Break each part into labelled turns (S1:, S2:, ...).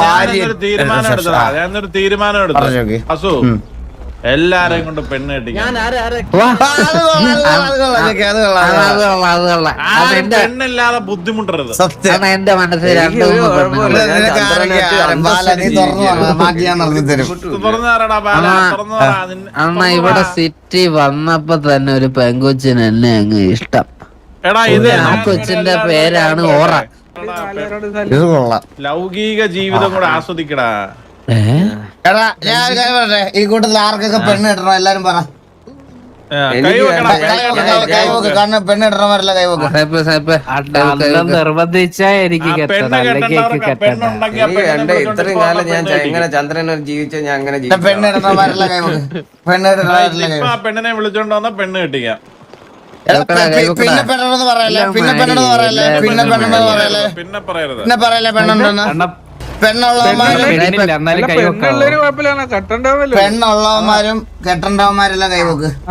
S1: ഭാര്യ
S2: ഞാനൊരു തീരുമാനം എടുത്തതാ. ഞാനൊരു തീരുമാനം എടുത്തു
S1: പറഞ്ഞോ,
S2: അസു എല്ലാരെയും കൊണ്ട് പെണ്ണ് കെട്ടിക്കാൻ. പെണ്ണില്ലാതെ ബുദ്ധിമുട്ടരുത്.
S1: സത്യം.
S3: എന്റെ മനസ്സിൽ അണ്ണ ഇവിടെ സിറ്റി വന്നപ്പോ തന്നെ ഒരു പെങ്കൊച്ചിന് എന്നെ അങ്ങ് ഇഷ്ടം.
S2: എടാ ഇത്
S3: ആ കൊച്ചിന്റെ പേരാണ് ഓറ.
S1: ഇത് കൊള്ളാം.
S2: ലൗകിക ജീവിതം കൂടെ ആസ്വദിക്കടാ.
S1: എടാ ഞാൻ ഒരു കാര്യം പറയട്ടെ? ഈ കൂട്ടത്തിൽ ആർക്കൊക്കെ പെണ്ണ് കിട്ടണം? എല്ലാരും പറ. കാരണം പെണ്ണ്
S3: സായിപ്പ്, സായിപ്പ്.
S4: നിർബന്ധിച്ചാ എനിക്ക് കെട്ടണം.
S2: പെണ്ണ്
S4: അല്ലെങ്കിൽ എനിക്ക്
S5: ഇത്രയും കാലം ഞാൻ ച- എങ്ങനെ ചന്ദ്രൻ ജീവിച്ച ഞാൻ അങ്ങനെ
S1: പെണ്ണ്
S5: ജീവിച്ചു?
S1: പെണ്ണ് കിട്ടണവരല്ല കൈ
S2: ഇപ്പൊ പെണ്ണിനെ വിളിച്ചോണ്ട് വന്നാ പെണ്ണ് കെട്ടിക്കാം.
S1: പിന്നെ പെണ്ണെന്ന് പറയല്ലേ?
S3: ഇല്ല,
S1: പിന്നെ പെണ്ണെന്ന് പറയല്ലേ? പിന്നെ പെണ്ണെന്ന് പറയല്ലേ?
S2: പിന്നെ പറയരുത്.
S1: പിന്നെ പറയല്ലേ പെണ്ണുണ്ടെന്ന്?
S4: അണ്ണ
S1: പെണ്ണുള്ളവന്മാരും കെട്ടണ്ടവന്മാരെല്ലാം കൈ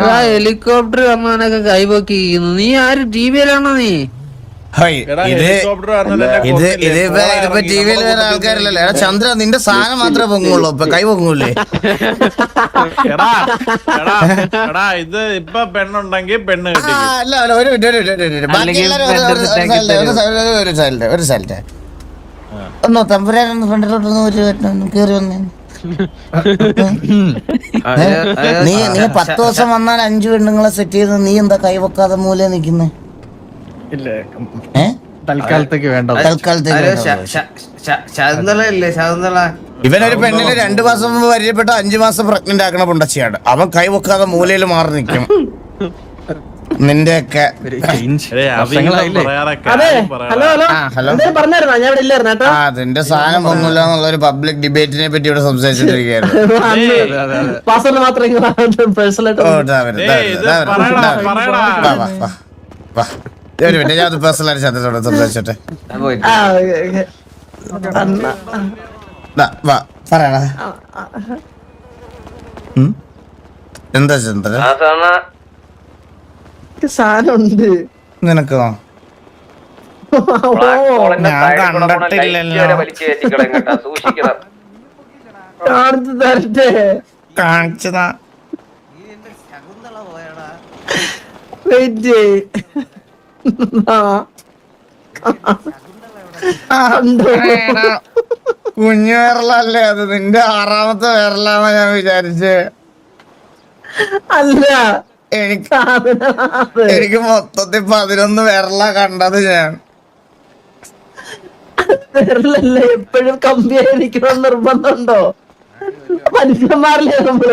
S3: ആ ഹെലികോപ്റ്റർ വന്നവനൊക്കെ കൈപോക്കി നീ ആര്? ടി വിയിലാണോ നീ?
S1: ഇത് ഇത് ഇത് ഇപ്പൊ ടി വിയിൽ ആൾക്കാരില്ലല്ലോ. എടാ ചന്ദ്ര നിന്റെ സാധനം മാത്രമേ പൊങ്ങുള്ളൂ. ഇപ്പൊ കൈ പൊങ്ങൂലേ?
S2: എടാ, എടാ, എടാ, ഇത് ഇപ്പൊ പെണ്ണുണ്ടെങ്കിൽ പെണ്ണ്
S1: അല്ല അല്ല ഒരു മിനിറ്റ് ഒരു മിനിറ്റ് ഒരു ഒന്നോ തമ്പുരാനൊന്ന് ഫ്രണ്ടിലോട്ടൊന്ന് വന്നേ. നീ നീ പത്ത് ദിവസം വന്നാൽ അഞ്ചു പെണ്ണുങ്ങളെ സെറ്റ് ചെയ്ത് നീ എന്താ കൈ വെക്കാതെ മൂല നിക്കുന്നേ?
S4: തൽക്കാലത്തേക്ക് വേണ്ട.
S1: ഇവനൊരു പെണ്ണിനെ രണ്ടു മാസം മുമ്പ് പരിചയപ്പെട്ട അഞ്ചു മാസം പ്രഗ്നന്റ് ആക്കണ പുണ്ടച്ചിയാണ്. അവൻ കൈവക്കാതെ മൂലയിൽ മാറി നിൽക്കും നിന്റെയൊക്കെ അതിന്റെ സാധനം പൊങ്ങില്ല എന്നുള്ള ഒരു പബ്ലിക് ഡിബേറ്റിനെ പറ്റി ഇവിടെ സംസാരിച്ചിട്ടിരിക്കുകയായിരുന്നു ഒരു മിനിറ്റ് ഞാൻ പേഴ്സണലായിട്ട് ചന്ദ്രനോട് സംസാരിച്ചോട്ടെ വാ പറയണ? എന്താ ചന്ദ്ര
S5: ആ
S6: സാധനമുണ്ട്.
S1: നിനക്കോ? ഞാൻ കണ്ടിട്ടില്ലല്ലോ.
S6: കാണിച്ചു തരട്ടെ.
S1: കാണിച്ചതാ.
S6: വെയിറ്റ്
S1: കുഞ്ഞു വിരലല്ലേ അത്? നിന്റെ ആറാമത്തെ വിരലാന്നാ ഞാൻ വിചാരിച്ച്.
S6: അല്ല.
S1: എനിക്ക് എനിക്ക് മൊത്തത്തിൽ പതിനൊന്ന് വിരല കണ്ടത് ഞാൻ.
S6: വിരലല്ല എപ്പോഴും കമ്പിയായിരിക്കണം നിർബന്ധമുണ്ടോ? മനുഷ്യന്മാരില്ലേ നമ്മൾ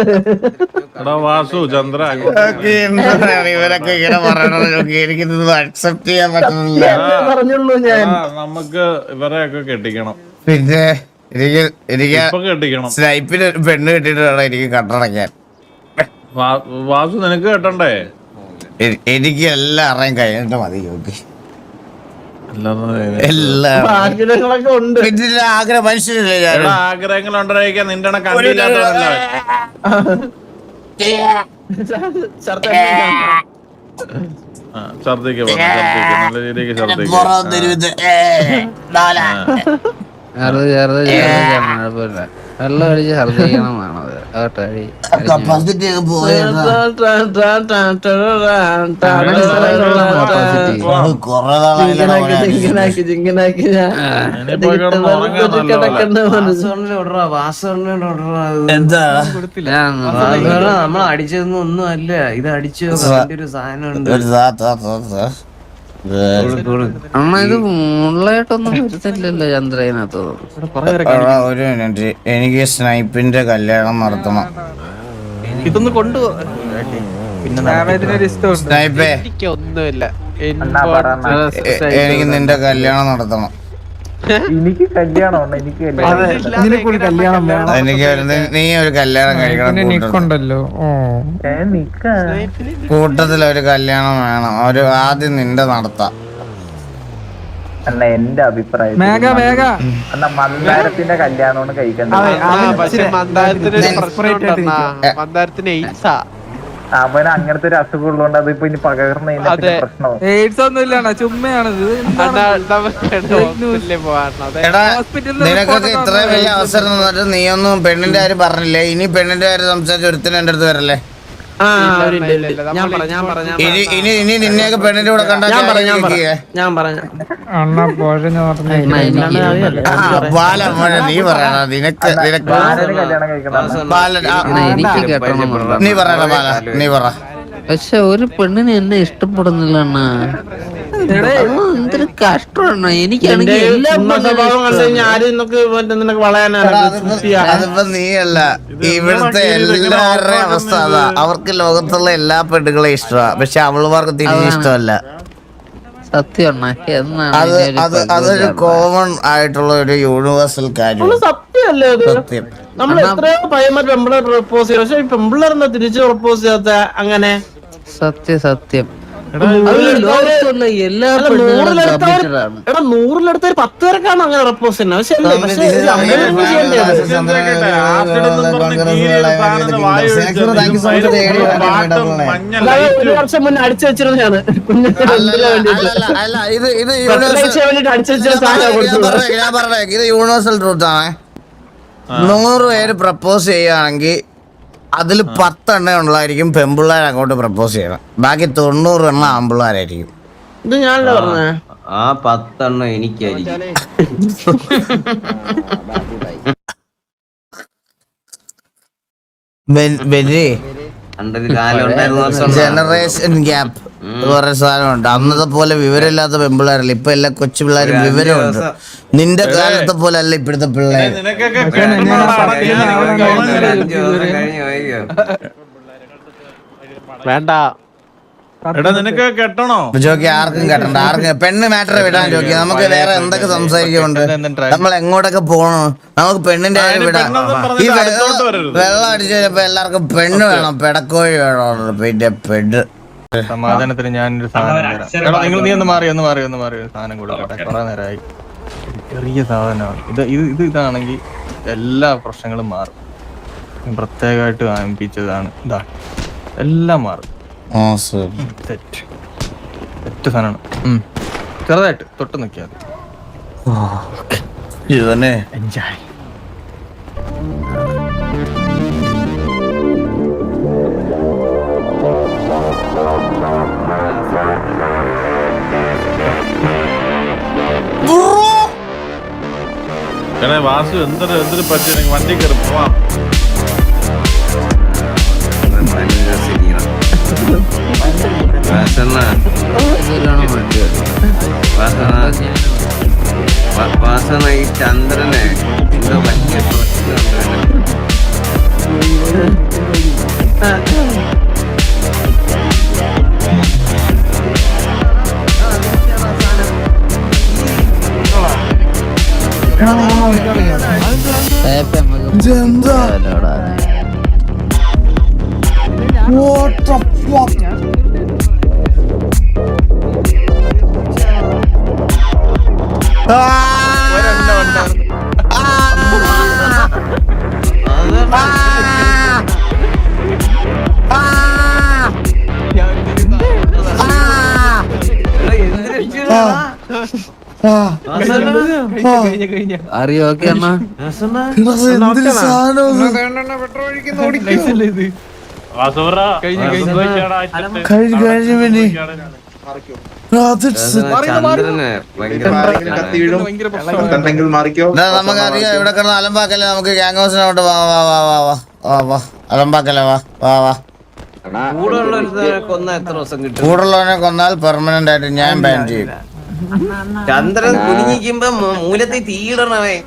S2: എടാ വാസു ചന്ദ്ര അങ്ങോട്ട്
S1: ഒക്കെ എന്താണ് ഇവരൊക്കെ ഇങ്ങനെ പറയണത് നോക്കി എനിക്കിത് അക്സെപ്റ്റ് ചെയ്യാൻ പറ്റുന്നില്ല.
S6: സത്യമല്ലേ പറഞ്ഞുള്ളൂ ഞാൻ.
S2: എടാ, നമുക്ക് ഇവരെയൊക്കെ കെട്ടിക്കണം.
S1: പിന്നെ എനിക്ക് എനിക്ക്
S2: ഇപ്പൊ കെട്ടിക്കണം.
S1: സ്നൈപ്പിന് ഒരു പെണ്ണ് കിട്ടിയിട്ട് വേണം എനിക്ക് കണ്ടടയ്ക്കാൻ
S2: വാ- വാസു നിനക്ക് കെട്ടണ്ടേ?
S1: എ- എനിക്ക് എല്ലാം അറിയാൻ കഴിഞ്ഞിട്ട് മതി എല്ലാം
S6: ആഗ്രഹങ്ങളൊക്കെ ഉണ്ട്
S1: പിന്നെ ഇതിലെ ആഗ്രഹം മനുഷ്യരില്ലേ ഞാൻ
S2: ആഗ്രഹങ്ങൾ ഉണ്ടായിരിക്കാൻ നിന്റെ ഛർദ്ദിക്ക് നല്ല രീതിക്ക്
S3: വെള്ളം അടിച്ച്
S1: കപ്പാസിറ്റി
S5: നമ്മൾ അടിച്ചതൊന്നും ഒന്നും അല്ല ഇത് അടിച്ചു ഒരു സാധനം ഉണ്ട്
S3: അമ്മ ഇത് മുള്ളായിട്ടൊന്നും വരുത്തില്ലല്ലോ ചന്ദ്രനകത്ത്
S1: എടാ, ഒരു മിനിറ്റ്. എനിക്ക് സ്നൈപ്പിന്റെ കല്യാണം നടത്തണം.
S4: ഇതൊന്ന് കൊണ്ടുപോ
S1: സ്നൈപ്പേ.
S4: ഒന്നുമില്ല.
S1: എനിക്ക് നിന്റെ കല്യാണം നടത്തണം.
S7: എനിക്ക് കല്യാണം എനിക്ക്
S4: നിനക്കൊരു കല്യാണം വേണം.
S1: എനിക്ക് ഒരു- നീ- ഒരു കല്യാണം കഴിക്കണം കൂട്ടത്തിൽ.
S4: ഉണ്ടല്ലോ
S7: നിക്ക.
S1: കൂട്ടത്തിൽ ഒരു കല്യാണം വേണം. ഒരു ആദ്യം നിന്റെ നടത്താം.
S7: അല്ല എന്റെ അഭിപ്രായം
S4: മേഘ മേഘ.
S7: എന്നാ മന്ദാരത്തിന്റെ കല്യാണമാണ് കഴിക്കേണ്ടത്
S4: പക്ഷെ മന്ദാരത്തിന് ഒരു മന്ദാരത്തിന് എയ്ഡ്സാ.
S7: അവന് അങ്ങനത്തെ ഒരു അസുഖം ഉള്ളതുകൊണ്ട് അത് ഇപ്പൊ ഇനി പകർന്നു. പ്രശ്നവും
S8: എയ്ഡ്സ് ഒന്നും ഇല്ലാണ ചുമ്മയാണിത്
S4: ഇത് നമുക്ക് ഹോസ്പിറ്റലിൽ പോവാണ്
S1: എടാ
S8: ഹോസ്പിറ്റലിൽ
S1: നിനക്കൊക്കെ ഇത്രയും വലിയ അവസരം തന്നിട്ട് നീയൊന്നും പെണ്ണിന്റെ കാര്യം പറഞ്ഞില്ലേ? ഇനി പെണ്ണിന്റെ കാര്യം സംസാരിച്ച് ഒരുത്തിന് എന്റെ അടുത്ത് വരല്ലേ? ഇനി ഇനി ഇനി നിന്നെയൊക്കെ പെണ്ണിന്റെ കൂടെ കണ്ടാ
S6: ഞാൻ ഞാൻ
S8: അണ്ണ
S1: ബാല നീ പറയണ നിനക്ക് നിനക്ക് നീ പറയണ ബാല നീ പറ.
S3: പക്ഷെ ഒരു പെണ്ണിന് എന്നെ ഇഷ്ടപ്പെടുന്നില്ല അണ്ണാ എന്തൊരു കഷ്ടമാണ്? എനിക്കാണെങ്കിൽ എല്ലാ
S1: അതിപ്പോ നീയല്ല. ഇവിടുത്തെ എല്ലാവരുടെയും അവസ്ഥ അതാ. അവർക്ക് ലോകത്തുള്ള എല്ലാ പെണ്ണുങ്ങളെയും ഇഷ്ടമാ. പക്ഷെ അവളുമാർക്ക് തിരിഞ്ഞ് ഇഷ്ടമല്ല.
S3: സത്യം അണ്ണാ എന്നാണ്
S1: അത് അത് അതൊരു കോമൺ ആയിട്ടുള്ള ഒരു യൂണിവേഴ്സൽ കാര്യം.
S6: സത്യമല്ലേ
S1: സത്യം.
S6: നമ്മൾ എത്രയോ പയ്യന്മാർ പെമ്പിളർ പ്രപ്പോസ് ചെയ്യും പക്ഷെ പെമ്പിളർ തിരിച്ചു തിരിച്ച് പ്രപ്പോസ് ചെയ്യാത്ത അങ്ങനെ?
S3: സത്യം സത്യം.
S6: എടാ നൂറിലെടുത്ത ഒരു പത്ത് പേർക്കാണ് അങ്ങനെ റെപ്പോസ് ചെയ്യുന്നത്. പക്ഷെ? ഒരു വർഷം മുന്നേ അടിച്ചു വെച്ചിരുന്നതാണ്
S1: ഇത് ഇത്
S6: പ്രത്യേകിച്ച് വേണ്ടിട്ട് സാധനം
S1: ഞാൻ പറഞ്ഞേ ഇത് യൂണിവേഴ്സൽ ട്രൂത്ത് ആണ് നൂറ് പേര് പ്രപ്പോസ് ചെയ്യുകയാണെങ്കിൽ അതിൽ പത്തെണ്ണ ഉള്ളതായിരിക്കും പെമ്പിള്ളേർ അങ്ങോട്ട് പ്രപ്പോസ് ചെയ്യണം. ബാക്കി തൊണ്ണൂറ് എണ്ണ ആമ്പിള്ളേരായിരിക്കും.
S6: ഇത് ഞാനല്ലേ പറഞ്ഞേ?
S5: ആ പത്തെണ്ണം എനിക്കായിരിക്കും.
S1: ജനറേഷൻ ഗ്യാപ്പ് കുറെ സാധനമുണ്ട്. അന്നത്തെ പോലെ വിവരമില്ലാത്ത പെമ്പിള്ളേരല്ല. ഇപ്പൊ എല്ലാ കൊച്ചു പിള്ളേരും വിവരമുണ്ട്. നിന്റെ കാലത്തെ പോലെ അല്ല ഇപ്പോഴത്തെ പിള്ളേർ
S4: വേണ്ട.
S2: നിനക്ക് കെട്ടണോ?
S1: ജോക്കി ആർക്കും കെട്ടണ്ട. ആർക്കും പെണ്ണ് മാറ്റർ വിടാൻ ജോക്കി. നമുക്ക് വേറെ എന്തൊക്കെ സംസാരിക്കുന്നുണ്ട്? നമ്മൾ എങ്ങോട്ടൊക്കെ പോണു? നമുക്ക് പെണ്ണിന്റെ കാര്യം വിടാം. ഈ വെള്ളം അടിച്ചു കഴിഞ്ഞപ്പോ എല്ലാവർക്കും പെണ്ണ് വേണം. പെടക്കോഴി വേണം? പിന്നെ പെണ്ണ്.
S4: സമാധാനത്തിന് ഞാനൊരു സാധനം നിങ്ങൾ നീ ഒന്ന് മാറി ഒന്ന് മാറി ഒന്ന് മാറി സാധനം കൊടുക്കട്ടെ കുറെ നേരമായി ചെറിയ സാധനമാണ്. ഇത് ഇത് ഇത് ഇതാണെങ്കിൽ എല്ലാ പ്രശ്നങ്ങളും മാറും. പ്രത്യേകമായിട്ട് ആരംഭിച്ചതാണ് ഇതാ എല്ലാം മാറും. തെറ്റ്. തെറ്റ് സാധനമാണ്. ചെറുതായിട്ട് തൊട്ട് നിൽക്കാതെ
S1: ഇവനെ
S4: എൻജോയ്
S2: എടാ വാസു എന്തൊരു എന്തൊരു പറ്റി വണ്ടി കയറി പോവാം.
S5: വാസണ്ണ
S3: ഇതിലാണ് വേണ്ടി
S5: വാസണ്ണ വ- വാസണ്ണ ഈ ചന്ദ്രനെ എന്തോ വലിയ പ്രശ്നമുണ്ട്
S3: അറിയോ ഓക്കെ അണ്ണാ
S1: കഴിഞ്ഞു കഴിഞ്ഞു. പിന്നെ നമുക്കറിയാം ഇവിടെ കിടന്ന് അലമ്പാക്കല്ലേ നമുക്ക് ഗ്യാങ് ഹൗസിനോട്ട് വാ വാ വാ വാ വാ വാ വാ. അലമ്പാക്കല്ലേ വാ വാ വാ.
S5: കൂടെ കൊന്ന എത്ര ദിവസം കിട്ടും?
S1: കൂടുള്ളവനെ കൊന്നാൽ പെർമനന്റ് ആയിട്ട് ഞാൻ ബാൻ ചെയ്യും.
S5: ചന്ദ്രൻ കുനിഞ്ഞിക്കുമ്പോ മൂ- മൂലത്തിൽ തീയിടണവേ.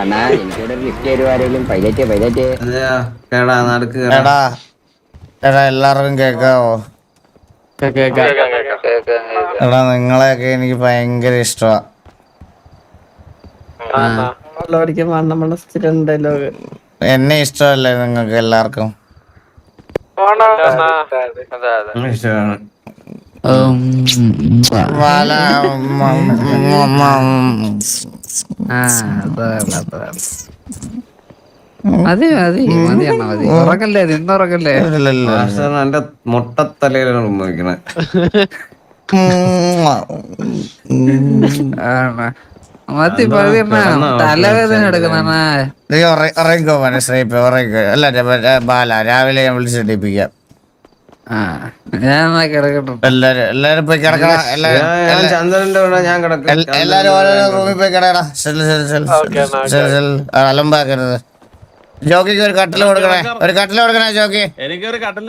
S9: അണ്ണാ എനിക്കിവിടെ ഒരു ലിഫ്റ്റ് പൈലറ്റ് പൈലറ്റ്.
S5: കേടാ നടക്ക്
S1: എടാ എടാ എല്ലാവർക്കും കേക്കാവോ? എടാ നിങ്ങളെയൊക്കെ എനിക്ക് ഭയങ്കര ഇഷ്ടമാ
S6: പഠിക്കാൻ നമ്മുടെ സ്ഥിരം ഡയലോഗ്
S1: എന്നെ ഇഷ്ടമല്ലേ നിങ്ങൾക്ക് എല്ലാവർക്കും?
S5: ഇഷ്ടമാണ്.
S1: വല
S3: മതി മതി മതി മതി. ഉറക്കല്ലേ നിന്നുറക്കല്ലേ
S5: എന്റെ മുട്ടത്തലയിലാണ് ഉമ്മ
S3: മതി മതി തലവേദന എടുക്കുന്ന
S1: മനസ്സിലായി ഉറങ്ങോ അല്ല ബാല രാവിലെ ഞാൻ വിളിച്ചെടുപ്പിക്കാം പോയി
S5: ചന്ദ്രന്റെ ഞാൻ കിടക്കും.
S1: പോയി ജോക്കിക്ക് ഒരു കട്ടിൽ കൊടുക്കണേ. ഒരു കട്ടിൽ കൊടുക്കണേ ജോക്കി.
S2: എനിക്ക് ഒരു
S1: കട്ടിൽ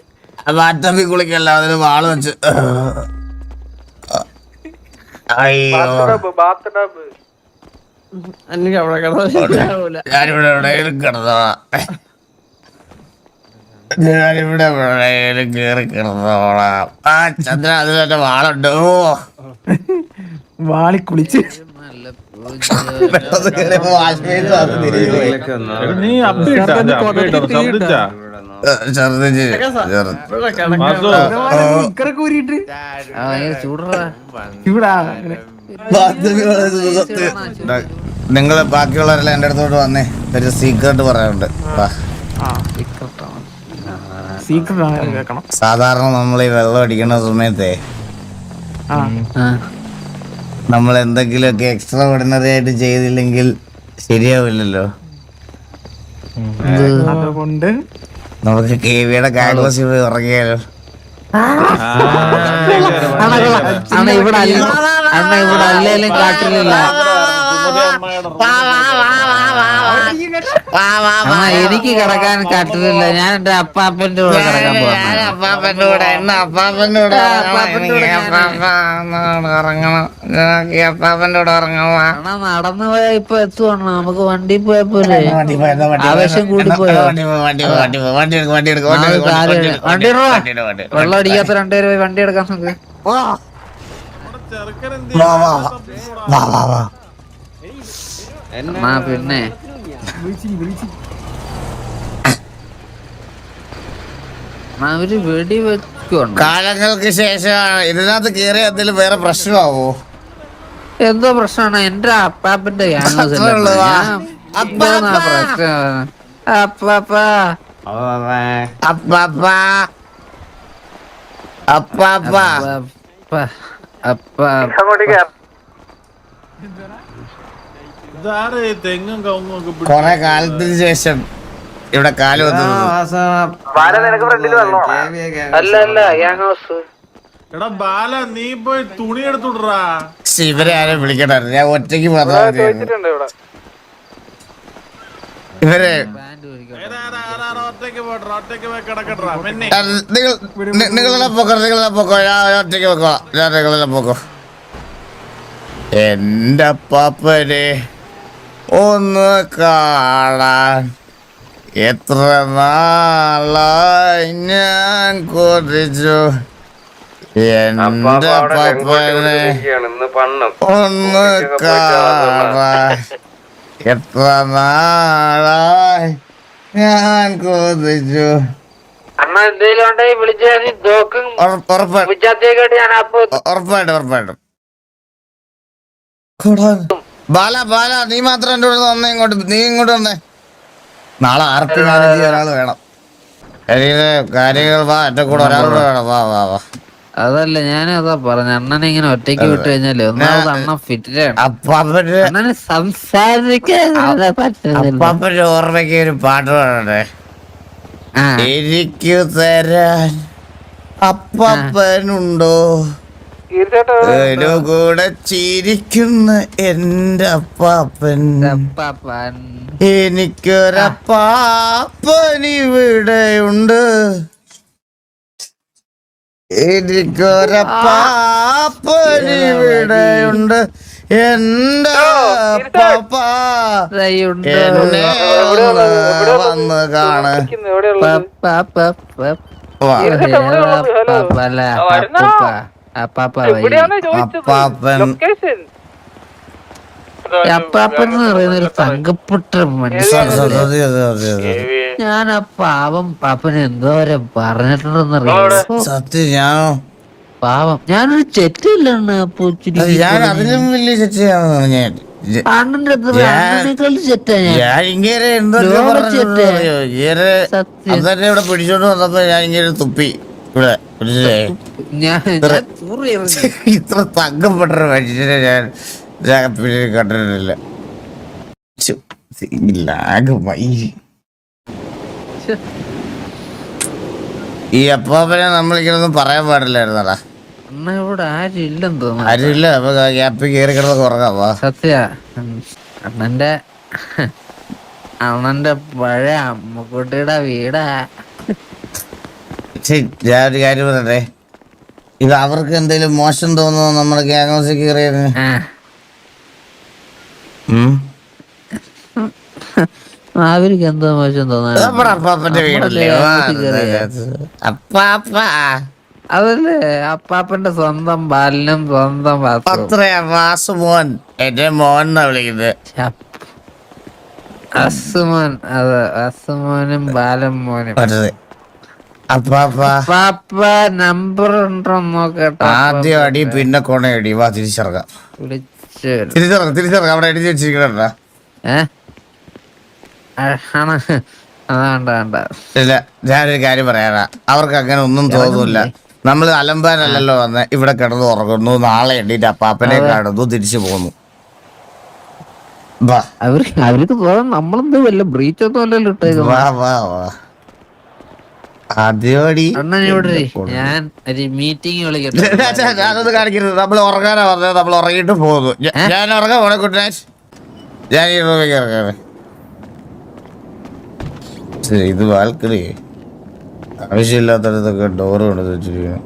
S1: ബാത്തമ്പി കുളിക്കല്ല അതിന് വാൾ വെച്ച്
S6: എനിക്ക് അവിടെ
S1: ഞാനിവിടെ എവിടെയെങ്കിലും കിടന്നോ? ഞാനിവിടെ എവിടെയെങ്കിലും കേറി കിടന്നോളാം. ആ ചന്ദ്ര അതിൽ തന്നെ വാളുണ്ട്
S6: വാളി കുളിച്ച്.
S1: പെട്ടെന്ന് നിങ്ങൾ ബാക്കിയുള്ളവരെല്ലാം എന്റെ അടുത്തോട്ട് വന്നേ. ഒരു സീക്രട്ട് പറയാനുണ്ട്. സാധാരണ നമ്മൾ ഈ വെള്ളം അടിക്കുന്ന സമയത്തേ നമ്മൾ എന്തെങ്കിലുമൊക്കെ എക്സ്ട്രാ ഓർഡിനറി ആയിട്ട് ചെയ്തില്ലെങ്കിൽ ശരിയാവില്ലല്ലോ.
S6: അതുകൊണ്ട്
S1: നമുക്ക് കെ വിയുടെ കാഗ്ലോസിൽ പോയി ഉറങ്ങിയാലോ?
S3: അണ്ണ ഇവിടെ അല്ല. അണ്ണ ഇവിടെ അല്ലേലും കാട്ടിലില്ല. എനിക്ക് കിടക്കാൻ കട്ടില്ല ഞാൻ എന്റെ അപ്പാപ്പന്റെ കൂടെ കിടക്കാൻ
S1: കൂടെ കൂടെ കൂടെ
S3: നടന്നു പോയാൽ ഇപ്പൊ എത്തുവാണ് നമുക്ക് വണ്ടി
S1: പോയപ്പോലെ
S3: ആവശ്യം കൂടി പോയോ.
S1: വണ്ടി
S3: വെള്ളം അടിക്കാത്ത രണ്ടുപേര് പോയി വണ്ടി എടുക്കാൻ നമുക്ക് പിന്നെ? അവർ വെടി വെക്കുവാണ്
S1: കാലങ്ങൾക്ക് ശേഷമാണ്. ഇതിനകത്ത് കയറി എന്തെങ്കിലും വേറെ പ്രശ്നമാവോ?
S3: എന്തോ പ്രശ്നമാണ്. എന്റെ അപ്പാപ്പന്റെ അപ്പാപ്പ!
S1: അപ്പാപ്പ! അപ്പാപ്പ
S3: അപ്പാപ്പ അപ്പാപ്പ
S2: ഇതാര് ഈ തെങ്ങും കവുങ്ങും ഒക്കെ പിടിച്ച്
S1: കൊറേ കാലത്തിന് ശേഷം ഇവിടെ കാലം
S3: അല്ല അല്ല
S2: എടാ ബാല നീ പോയി തുണി എടുത്തുടാ
S1: ഇവരെ ആരും വിളിക്കണ്ടായിരുന്നു? ഞാൻ ഒറ്റയ്ക്ക് പറഞ്ഞാൽ. ഇവരെ നിങ്ങളെല്ലാം പോക്കോ നിങ്ങളെല്ലാം പോക്കോ. ഞാൻ ഞാൻ ഒറ്റയ്ക്ക് പോക്കോ. ഞാൻ നിങ്ങളെല്ലാം പോക്കോ. എന്റെ അപ്പാപ്പനെ ഒന്ന് കാണാൻ. എത്ര നാളായി ഞാൻ കൊതിച്ചു. എന്റെ
S5: പപ്പനെ
S1: ഒന്ന് കാണാൻ. എത്ര നാളായി ഞാൻ കൊതിച്ചു. ഉറപ്പായിട്ടും. ഉറപ്പായിട്ടും ബാല ബാല നീ മാത്രം എന്റെ കൂടെ വന്നേ ഇങ്ങോട്ട് നീ ഇങ്ങോട്ട് വന്നേ. നാളെ ആർത്തി മാനേജ് ഒരാൾ വേണം. എനിക്ക് കാര്യങ്ങൾ വാ കൂടെ വേണം. വാ വാ വാ.
S3: അതല്ല ഞാൻ അതാ പറഞ്ഞ. അണ്ണനെ ഇങ്ങനെ ഒറ്റയ്ക്ക് വിട്ട് കഴിഞ്ഞാൽ ഒന്നാമത് അണ്ണൻ ഫിറ്റാണ്
S1: അപ്പാപ്പന്റെ
S3: അണ്ണന് സംസാരിക്കാൻ പറ്റുന്നില്ല
S1: അപ്പാപ്പന്റെ ഓർമ്മയ്ക്ക് ഒരു പാട്ട് പാടണ്ടേ
S3: ആ.
S1: എനിക്ക് തരാൻ അപ്പാപ്പനുണ്ടോ? ഒരു കൂടെ ചിരിക്കുന്ന എന്റെ അപ്പാപ്പൻ.
S3: അപ്പാപ്പൻ.
S1: എനിക്കൊരപ്പാപ്പൻ ഇവിടെയുണ്ട് എനിക്കൊരപ്പാപ്പൻ ഇവിടെയുണ്ട് എന്റെ അപ്പാപ്പ
S3: ദയുണ്ടോ?
S1: എന്നെ ഒന്ന് വന്ന് കാണ്.
S3: പപ്പപ്പപ്പ. ഒരു ഞാൻ ആ പാവം പാപ്പന് എന്തോരം പറഞ്ഞിട്ടുണ്ടെന്നറിയാം?
S1: സത്യം ഞാൻ
S3: പാവം. ഞാനൊരു ചെറ്റില്ലാണ്
S1: ഞാൻ അതിലും വലിയ ഞാൻ പിടിച്ചോണ്ട് വന്നപ്പോ ഞാൻ ഇങ്ങനെ തുപ്പി. ഇവിടെ. ഇത്ര തങ്കപ്പെട്ട മനുഷ്യനെ ഞാൻ കണ്ടിട്ടില്ല. ഈ അപ്പാപ്പനെ നമ്മളിങ്ങനൊന്നും പറയാൻ പാടില്ലായിരുന്നടാ.
S3: അണ്ണ ഇവിടെ ആരും ഇല്ലെന്ന് തോന്നുന്നു.
S1: ആരുമില്ല അപ്പൊ ഗ്യാപ്പിൽ കയറി കിടന്ന് ഉറങ്ങാവാ
S3: സത്യ. അണ്ണന്റെ അണ്ണന്റെ പഴയ അമ്മക്കുട്ടിയുടെ വീടാ.
S1: ഞാൻ ഒരു കാര്യം പറയട്ടെ? ഇത് അവർക്ക് എന്തെങ്കിലും മോശം തോന്നുന്നു നമ്മുടെ ഗ്യാങ് ഹൗസിൽ കയറിയത്
S3: അവർക്ക് എന്തോ മോശം
S1: തോന്നുന്നു
S3: അതല്ലേ അപ്പാപ്പന്റെ സ്വന്തം ബാലിനും സ്വന്തം.
S1: അത്രയാ വാസു മോൻ. എന്റെ മോൻ എന്നാ വിളിക്കുന്നത്.
S3: അസുമോൻ അതെ അസുമോനും ബാലൻ മോനും. നമ്പർ ഉണ്ടോ നോക്കട്ടെ
S1: ആദ്യം അടി പിന്നെ കൊണയടി വാ തിരിച്ചിറങ്ങാം. തിരിച്ചിറങ്ങാം തിരിച്ചിറങ്ങാം. അവിടെ അടിച്ച് വെച്ചിരിക്കണ ഇല്ല ഞാനൊരു കാര്യം പറയാനാ. അവർക്ക് അങ്ങനെ ഒന്നും തോന്നൂല നമ്മൾ അലമ്പാനല്ലല്ലോ വന്ന്. ഇവിടെ കിടന്ന് ഉറങ്ങുന്നു. നാളെ എണ്ണീറ്റ് അപ്പാപ്പനെ കാണുന്നു തിരിച്ചു പോന്നു. വാ.
S3: അവർക്ക് അവർക്ക് നമ്മളെന്ത് വല്ല ബ്രീച്ചൊന്നും അല്ലല്ലോ ഇട്ടേക്കും
S1: വാ വാ വാ.
S3: ഇവിടെ ഞാൻ ഒരു മീറ്റിംഗ് വിളിക്കട്ടെ.
S1: ഞാനത് കാണിക്കരുത്. നമ്മൾ ഉറങ്ങാനാ പറഞ്ഞത് നമ്മൾ ഉറങ്ങിയിട്ട് പോകുന്നു. ഞാൻ ഉറങ്ങാൻ പോണേ ഗുഡ് നൈറ്റ് ഞാൻ ഈ റൂമിലേക്ക് ഇറങ്ങാറ് ഇത് ബാൽക്കണി. ആവശ്യമില്ലാത്തടത്തൊക്കെ ഡോറ് കൊണ്ടു വെച്ചിരിക്കുന്നു.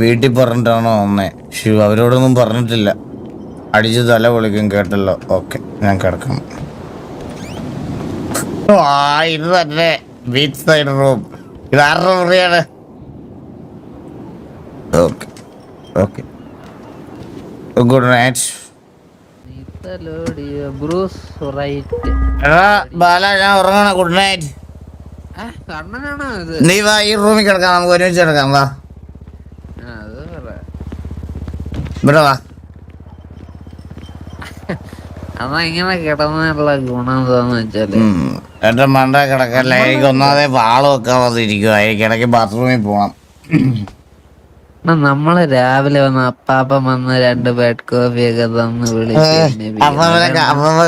S1: വീട്ടിൽ പറഞ്ഞിട്ടാണോ വന്നേ? ശിവ അവരോടൊന്നും പറഞ്ഞിട്ടില്ല. അടിച്ച് തല പൊളിക്കും കേട്ടല്ലോ. ഓക്കെ ഞാൻ കിടക്കണം ആ ഇത് തന്നെ. ബീച്ച് സൈഡ് റൂം ഇത് ആരുടെ മുറിയാണ് okay okay good night
S3: Bruce right.
S1: എടാ ബാല ഞാൻ ഉറങ്ങണം. ഗുഡ് നൈറ്റ് നീ വാ ഈ റൂമിൽ കിടക്കാം. നമുക്ക് ഒരുമിച്ച് കിടക്കാം. ഇവിടെ വാ.
S3: അന്നാ ഇങ്ങനെ കിടന്നുള്ള ഗുണം എന്താന്ന്
S1: വെച്ചാൽ. എന്റെ മണ്ട കിടക്കല്ലേ എനിക്ക് ഒന്നാതെ പാൾ വെക്കാൻ വന്നിരിക്കുക എനിക്ക് ഇടയ്ക്ക് ബാത്റൂമിൽ പോണം.
S3: നമ്മൾ രാവിലെ വന്ന് അപ്പാപ്പ വന്ന് രണ്ട് ബെഡ് കോഫി ഒക്കെ തന്ന് വിളിച്ചു
S1: അപ്പാപ്പ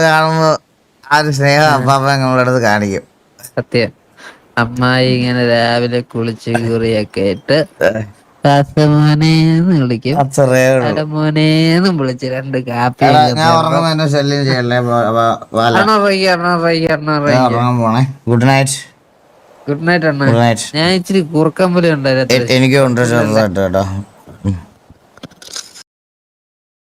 S1: കാണുമ്പോ ആ ഒരു സ്നേഹം അപ്പാപ്പ ഞങ്ങളുടെ അടുത്ത് കാണിക്കും.
S3: സത്യം. അമ്മായി ഇങ്ങനെ രാവിലെ കുളിച്ച് കുറിയൊക്കെ ഇട്ട് മോനേന്ന് വിളിക്കും. മോനേന്നും വിളിച്ച് രണ്ട് കാപ്പി
S1: ഗുഡ് നൈറ്റ്
S3: ഗുഡ് നൈറ്റ് അണ്ണ. ഞാൻ ഇച്ചിരി ഉണ്ടായിരുന്നു
S1: എനിക്കും ഉണ്ട് ചെറുതായിട്ട് കേട്ടോ.